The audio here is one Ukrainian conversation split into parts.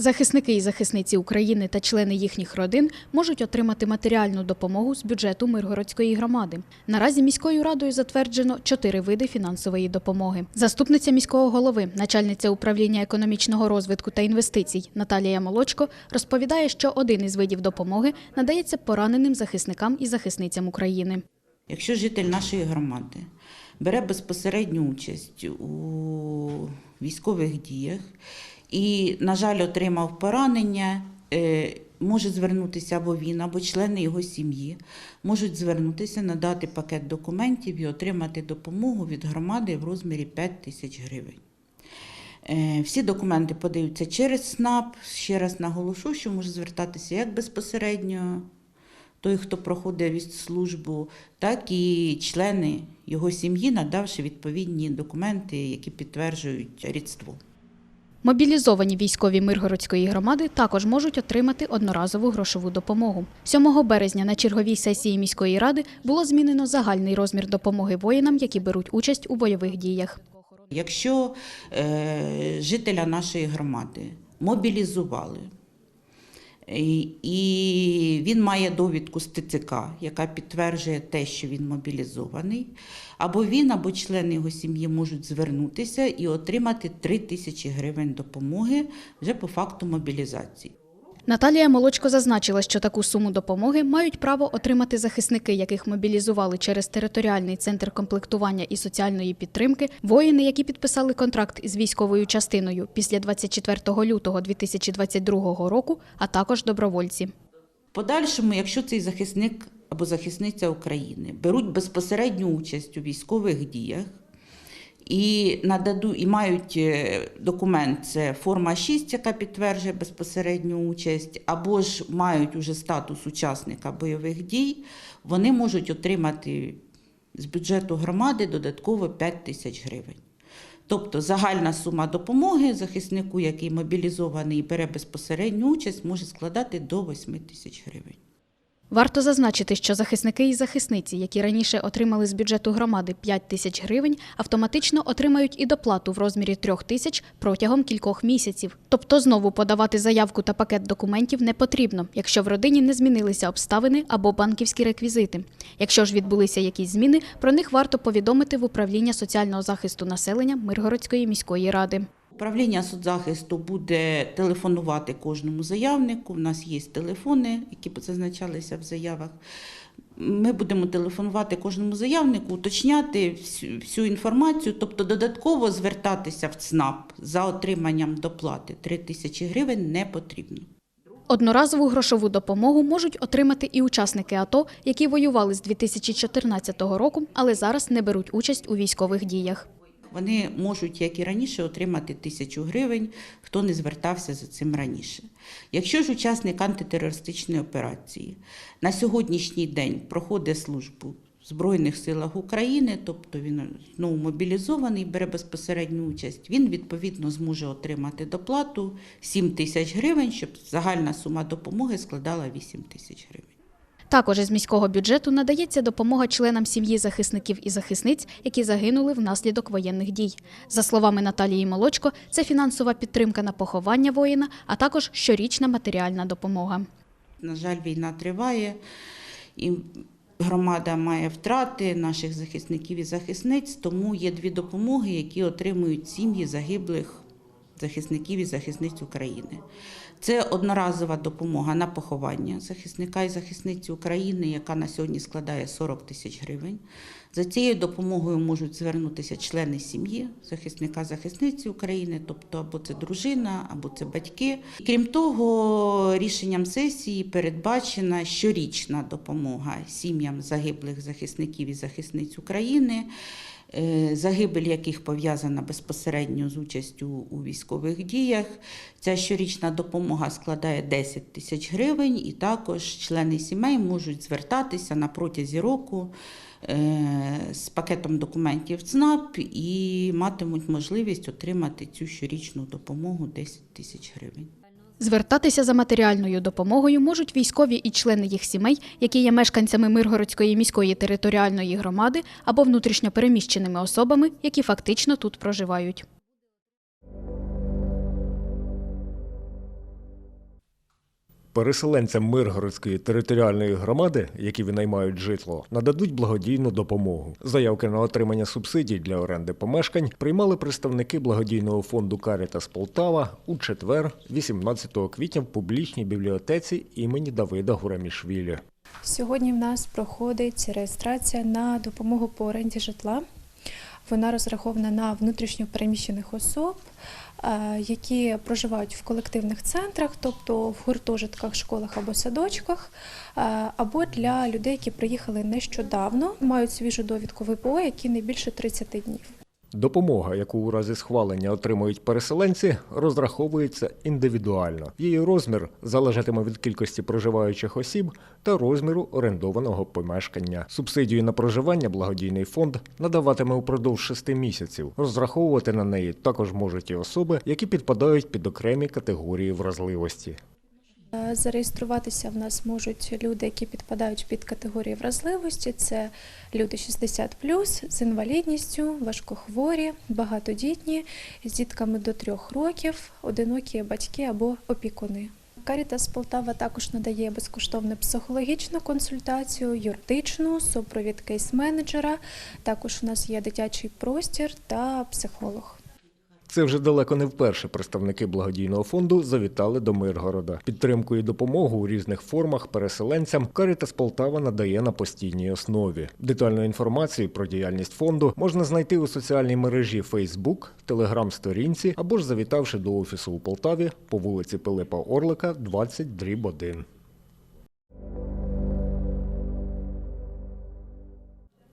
Захисники і захисниці України та члени їхніх родин можуть отримати матеріальну допомогу з бюджету Миргородської громади. Наразі міською радою затверджено чотири види фінансової допомоги. Заступниця міського голови, начальниця управління економічного розвитку та інвестицій Наталія Молочко розповідає, що один із видів допомоги надається пораненим захисникам і захисницям України. Якщо житель нашої громади бере безпосередню участь у військових діях і, на жаль, отримав поранення, е, може звернутися або він, або члени його сім'ї, можуть звернутися, надати пакет документів і отримати допомогу від громади в розмірі 5 тисяч гривень. Е, Всі документи подаються через СНАП. Ще раз наголошу, що може звертатися як безпосередньо той, хто проходить від службу, так і члени його сім'ї, надавши відповідні документи, які підтверджують рідство. Мобілізовані військові Миргородської громади також можуть отримати одноразову грошову допомогу. 7 березня на черговій сесії міської ради було змінено загальний розмір допомоги воїнам, які беруть участь у бойових діях. Якщо е, жителя нашої громади мобілізували, і, він має довідку з ТЦК, яка підтверджує те, що він мобілізований, або він, або члени його сім'ї можуть звернутися і отримати 3 тисячі гривень допомоги вже по факту мобілізації. Наталія Молочко зазначила, що таку суму допомоги мають право отримати захисники, яких мобілізували через територіальний центр комплектування і соціальної підтримки, воїни, які підписали контракт із військовою частиною після 24 лютого 2022 року, а також добровольці. Подальшому, якщо цей захисник або захисниця України беруть безпосередню участь у військових діях і нададу, і мають е, документ, це форма 6, яка підтверджує безпосередню участь, або ж мають уже статус учасника бойових дій, вони можуть отримати з бюджету громади додатково 5 тисяч гривень. Тобто загальна сума допомоги захиснику, який мобілізований і бере безпосередню участь, може складати до 8 тисяч гривень. Варто зазначити, що захисники і захисниці, які раніше отримали з бюджету громади 5 тисяч гривень, автоматично отримають і доплату в розмірі 3 тисяч протягом кількох місяців. Тобто знову подавати заявку та пакет документів не потрібно, якщо в родині не змінилися обставини або банківські реквізити. Якщо ж відбулися якісь зміни, про них варто повідомити в управління соціального захисту населення Миргородської міської ради. Управління соцзахисту буде телефонувати кожному заявнику. У нас є телефони, які зазначалися в заявах. Ми будемо телефонувати кожному заявнику, уточняти всю, інформацію, тобто додатково звертатися в ЦНАП за отриманням доплати 3 тисячі гривень не потрібно. Одноразову грошову допомогу можуть отримати і учасники АТО, які воювали з 2014 року, але зараз не беруть участь у військових діях. Вони можуть, як і раніше, отримати тисячу гривень, хто не звертався за цим раніше. Якщо ж учасник антитерористичної операції на сьогоднішній день проходить службу в Збройних силах України, тобто він знову мобілізований, бере безпосередню участь, він відповідно зможе отримати доплату 7 тисяч гривень, щоб загальна сума допомоги складала 8 тисяч гривень. Також із міського бюджету надається допомога членам сім'ї захисників і захисниць, які загинули внаслідок воєнних дій. За словами Наталії Молочко, це фінансова підтримка на поховання воїна, а також щорічна матеріальна допомога. На жаль, війна триває, і громада має втрати наших захисників і захисниць, тому є дві допомоги, які отримують сім'ї загиблих захисників і захисниць України. Це одноразова допомога на поховання захисника і захисниці України, яка на сьогодні складає 40 тисяч гривень. За цією допомогою можуть звернутися члени сім'ї захисника захисниці України, тобто або це дружина, або це батьки. Крім того, рішенням сесії передбачена щорічна допомога сім'ям загиблих захисників і захисниць України. Е, загибель яких пов'язана безпосередньо з участю у військових діях. Ця щорічна допомога складає 10 тисяч гривень, і також члени сімей можуть звертатися на протязі року е, з пакетом документів ЦНАП і матимуть можливість отримати цю щорічну допомогу 10 тисяч гривень. Звертатися за матеріальною допомогою можуть військові і члени їх сімей, які є мешканцями Миргородської міської територіальної громади або внутрішньопереміщеними особами, які фактично тут проживають. Переселенцям Миргородської територіальної громади, які винаймають житло, нададуть благодійну допомогу. Заявки на отримання субсидій для оренди помешкань приймали представники благодійного фонду Карітас Полтава у четвер, 18 квітня, в публічній бібліотеці імені Давида Гурамішвілі. Сьогодні в нас проходить реєстрація на допомогу по оренді житла. Вона розрахована на внутрішньо переміщених особ, е, які проживають в колективних центрах, тобто в гуртожитках, школах або садочках, е, або для людей, які приїхали нещодавно, мають свіжу довідку ВПО, які не більше 30 днів. Допомога, яку у разі схвалення отримують переселенці, розраховується індивідуально. Її розмір залежатиме від кількості проживаючих осіб та розміру орендованого помешкання. Субсидію на проживання благодійний фонд надаватиме упродовж шести місяців. Розраховувати на неї також можуть і особи, які підпадають під окремі категорії вразливості. Зареєструватися в нас можуть люди, які підпадають під категорії вразливості. Це люди 60 з інвалідністю, важкохворі, багатодітні, з дітками до трьох років, одинокі батьки або опікуни. Карітас Полтава також надає безкоштовну психологічну консультацію, юридичну, супровід кейс-менеджера. Також у нас є дитячий простір та психолог. Це вже далеко не вперше представники благодійного фонду завітали до Миргорода. Підтримку і допомогу у різних формах переселенцям Карітас Полтава надає на постійній основі. Детальну інформацію про діяльність фонду можна знайти у соціальній мережі Facebook, телеграм-сторінці або ж завітавши до офісу у Полтаві по вулиці Пилипа Орлика, 20 дріб 1.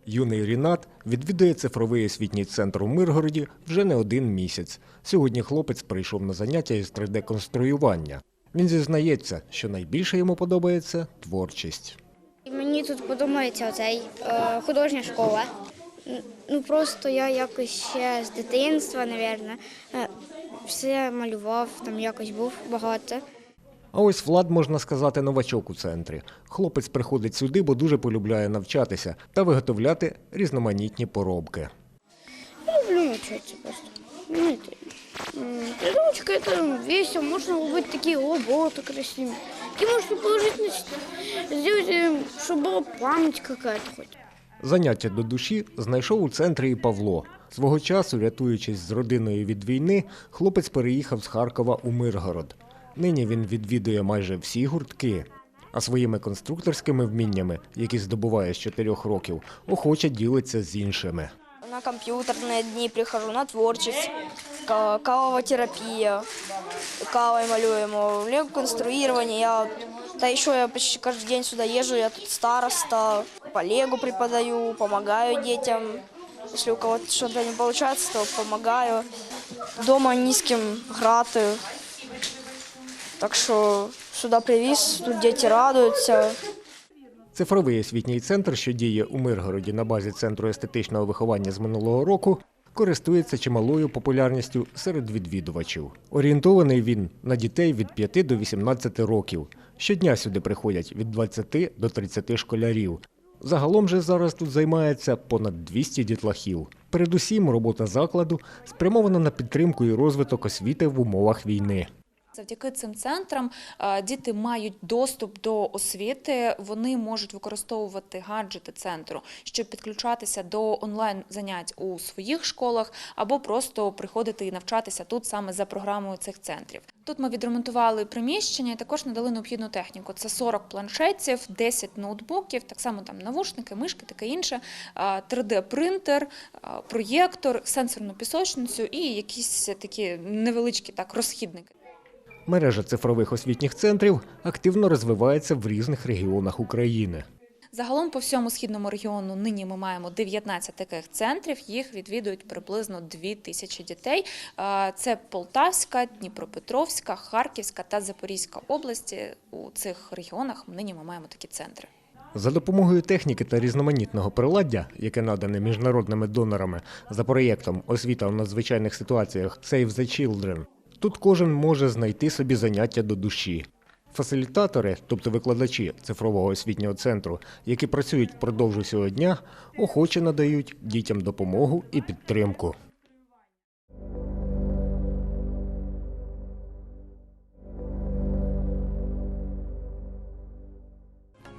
Юний Рінат відвідує цифровий освітній центр у Миргороді вже не один місяць. Сьогодні хлопець прийшов на заняття із 3D-конструювання. Він зізнається, що найбільше йому подобається творчість. Мені тут подобається оцей е, художня школа. Ну просто я якось ще з дитинства, напевно, е, все малював, там якось був багато. А ось Влад, можна сказати, новачок у центрі. Хлопець приходить сюди, бо дуже полюбляє навчатися та виготовляти різноманітні поробки. Люблю навчатися просто. Ну, это, м, Придумочка это весело, можно быть такие роботы красивые. Такие можно положить, на ст- сделать, э, чтобы была память какая-то хоть. Заняття до душі знайшов у центрі і Павло. Свого часу, рятуючись з родиною від війни, хлопець переїхав з Харкова у Миргород. Нині він відвідує майже всі гуртки. А своїми конструкторськими вміннями, які здобуває з чотирьох років, охоче ділиться з іншими. На компьютерные дни прихожу, на творчесть, ка- кавотерапия, кавой малюємо, лего конструирование. Я, да еще я почти каждый день сюда езжу, я тут староста, по лего преподаю, помогаю детям. Если у кого-то что-то не получается, то помогаю. Дома не с кем грати. Так що сюди привіз, тут діти радуються. Цифровий освітній центр, що діє у Миргороді на базі Центру естетичного виховання з минулого року, користується чималою популярністю серед відвідувачів. Орієнтований він на дітей від 5 до 18 років. Щодня сюди приходять від 20 до 30 школярів. Загалом же зараз тут займається понад 200 дітлахів. Передусім, робота закладу спрямована на підтримку і розвиток освіти в умовах війни. Завдяки цим центрам е, діти мають доступ до освіти, вони можуть використовувати гаджети центру, щоб підключатися до онлайн занять у своїх школах або просто приходити і навчатися тут саме за програмою цих центрів. Тут ми відремонтували приміщення і також надали необхідну техніку. Це 40 планшетів, 10 ноутбуків, так само там навушники, мишки, таке інше, 3D-принтер, проєктор, сенсорну пісочницю і якісь такі невеличкі так розхідники. Мережа цифрових освітніх центрів активно розвивається в різних регіонах України. Загалом по всьому східному регіону нині ми маємо 19 таких центрів. Їх відвідують приблизно 2 тисячі дітей. Це Полтавська, Дніпропетровська, Харківська та Запорізька області. У цих регіонах нині ми маємо такі центри. За допомогою техніки та різноманітного приладдя, яке надане міжнародними донорами за проєктом Освіта в надзвичайних ситуаціях Save the Children, тут кожен може знайти собі заняття до душі. Фасилітатори, тобто викладачі цифрового освітнього центру, які працюють впродовж усього дня, охоче надають дітям допомогу і підтримку.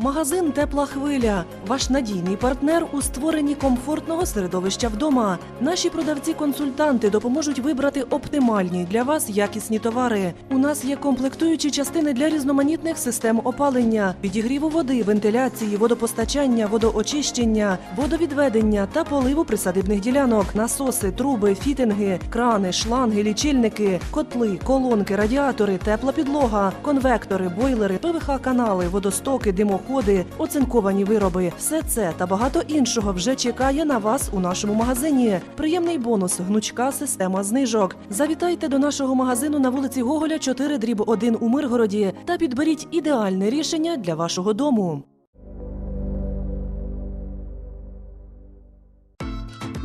Магазин Тепла хвиля ваш надійний партнер у створенні комфортного середовища вдома. Наші продавці-консультанти допоможуть вибрати оптимальні для вас якісні товари. У нас є комплектуючі частини для різноманітних систем опалення, підігріву води, вентиляції, водопостачання, водоочищення, водовідведення та поливу присадибних ділянок, насоси, труби, фітинги, крани, шланги, лічильники, котли, колонки, радіатори, тепла підлога, конвектори, бойлери, ПВХ-канали, водостоки, димоходи, оцинковані вироби. Все це та багато іншого вже чекає на вас у нашому магазині. Приємний бонус гнучка система знижок. Завітайте до нашого магазину на вулиці Гоголя 4 дріб 1 у Миргороді та підберіть ідеальне рішення для вашого дому.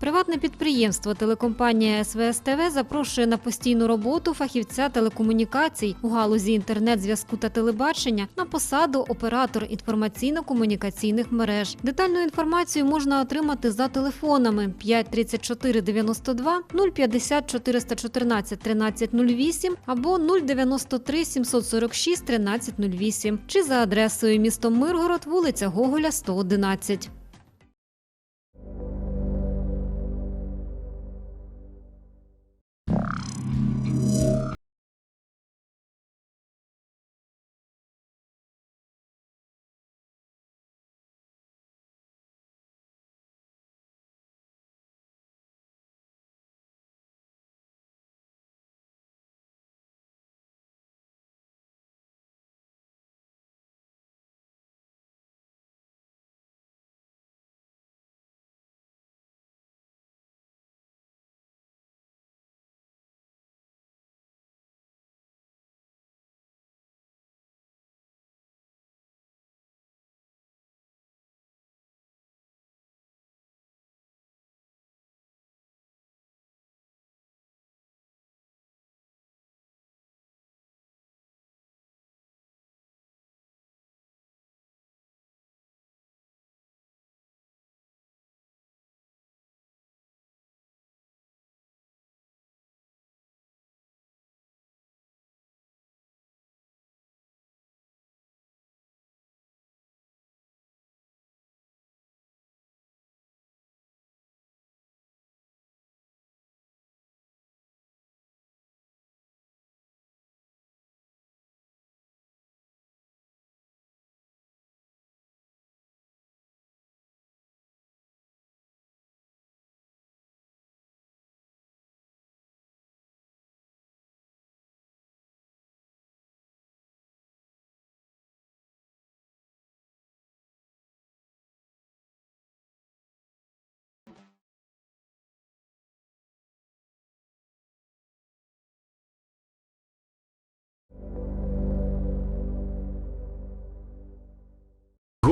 Приватне підприємство телекомпанія СВС ТВ запрошує на постійну роботу фахівця телекомунікацій у галузі інтернет-зв'язку та телебачення на посаду оператор інформаційно-комунікаційних мереж. Детальну інформацію можна отримати за телефонами 5 34 92 050 414 1308 або 093 746 1308 чи за адресою місто Миргород, вулиця Гоголя, 111.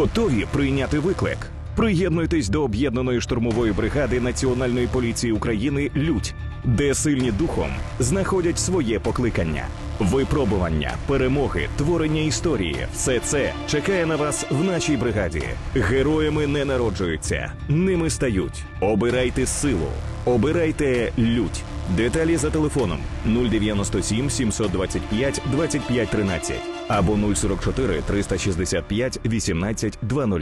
Готові прийняти виклик. Приєднуйтесь до об'єднаної штурмової бригади Національної поліції України Людь, де сильні духом знаходять своє покликання. Випробування, перемоги, творення історії все це чекає на вас в нашій бригаді. Героями не народжуються, ними стають. Обирайте силу, обирайте лють. Деталі за телефоном 097 725 25 13 або 044 365 18 00.